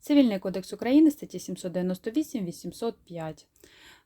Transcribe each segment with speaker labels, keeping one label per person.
Speaker 1: Цивільний кодекс України, статті 798, 805.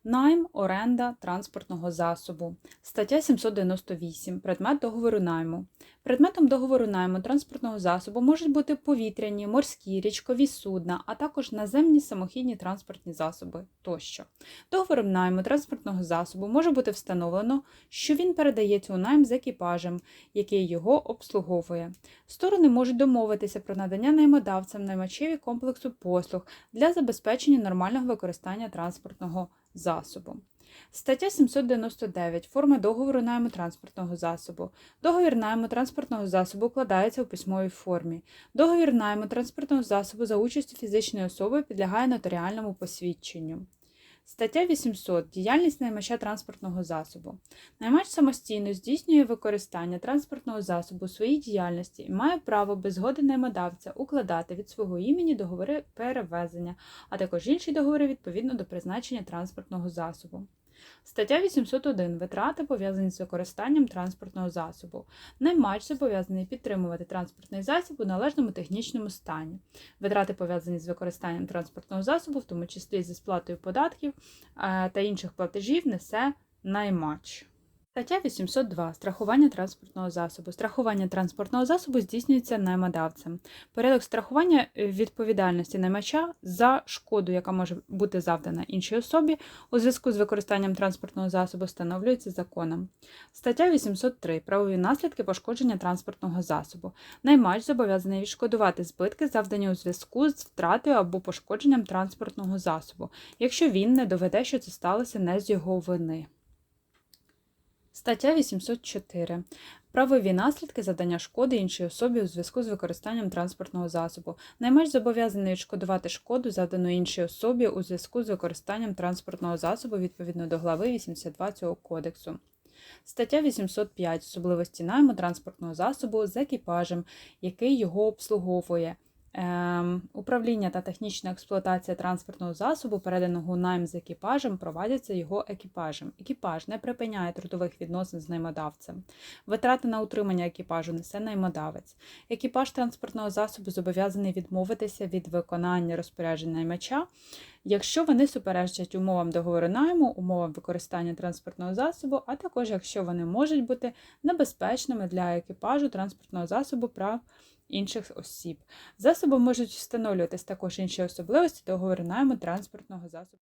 Speaker 1: Найм, оренда транспортного засобу. Стаття 798. Предмет договору найму. Предметом договору найму транспортного засобу можуть бути повітряні, морські, річкові судна, а також наземні самохідні транспортні засоби тощо. Договором найму транспортного засобу може бути встановлено, що він передається у найм з екіпажем, який його обслуговує. Сторони можуть домовитися про надання наймодавцям наймачеві комплексу послуг для забезпечення нормального використання транспортного засобу. Стаття 799. Форма договору найму транспортного засобу. Договір найму транспортного засобу укладається у письмовій формі. Договір найму транспортного засобу за участю фізичної особи підлягає нотаріальному посвідченню. Стаття 800. Діяльність наймача транспортного засобу. Наймач самостійно здійснює використання транспортного засобу у своїй діяльності і має право без згоди наймодавця укладати від свого імені договори перевезення, а також інші договори відповідно до призначення транспортного засобу. Стаття 801. Витрати пов'язані з використанням транспортного засобу. Наймач зобов'язаний підтримувати транспортний засіб у належному технічному стані. Витрати пов'язані з використанням транспортного засобу, в тому числі зі сплатою податків е, та інших платежів, несе наймач. Стаття 802. Страхування транспортного засобу. Страхування транспортного засобу здійснюється наймодавцем. Порядок страхування е, відповідальності наймача за шкоду, яка може бути завдана іншій особі у зв'язку з використанням транспортного засобу, встановлюється законом. Стаття 803. Правові наслідки пошкодження транспортного засобу. Наймач зобов'язаний відшкодувати збитки, завдані у зв'язку з втратою або пошкодженням транспортного засобу, якщо він не доведе, що це сталося не з його вини. Стаття 804. Правові наслідки завдання шкоди іншій особі у зв'язку з використанням транспортного засобу. Наймач зобов'язаний відшкодувати шкоду, завдану іншій особі у зв'язку з використанням транспортного засобу відповідно до глави 82 цього кодексу. Стаття 805. Особливості найму транспортного засобу з екіпажем, який його обслуговує. Ем, Управління та технічна експлуатація транспортного засобу, переданого найм з екіпажем, проводяться його екіпажем. Екіпаж не припиняє трудових відносин з наймодавцем. Витрати на утримання екіпажу несе наймодавець. Екіпаж транспортного засобу зобов'язаний відмовитися від виконання розпоряджень наймача, якщо вони суперечать умовам договору найму, умовам використання транспортного засобу, а також якщо вони можуть бути небезпечними для екіпажу транспортного засобу прав інших осіб. Засобом можуть встановлюватись також інші особливості договору найму транспортного засобу.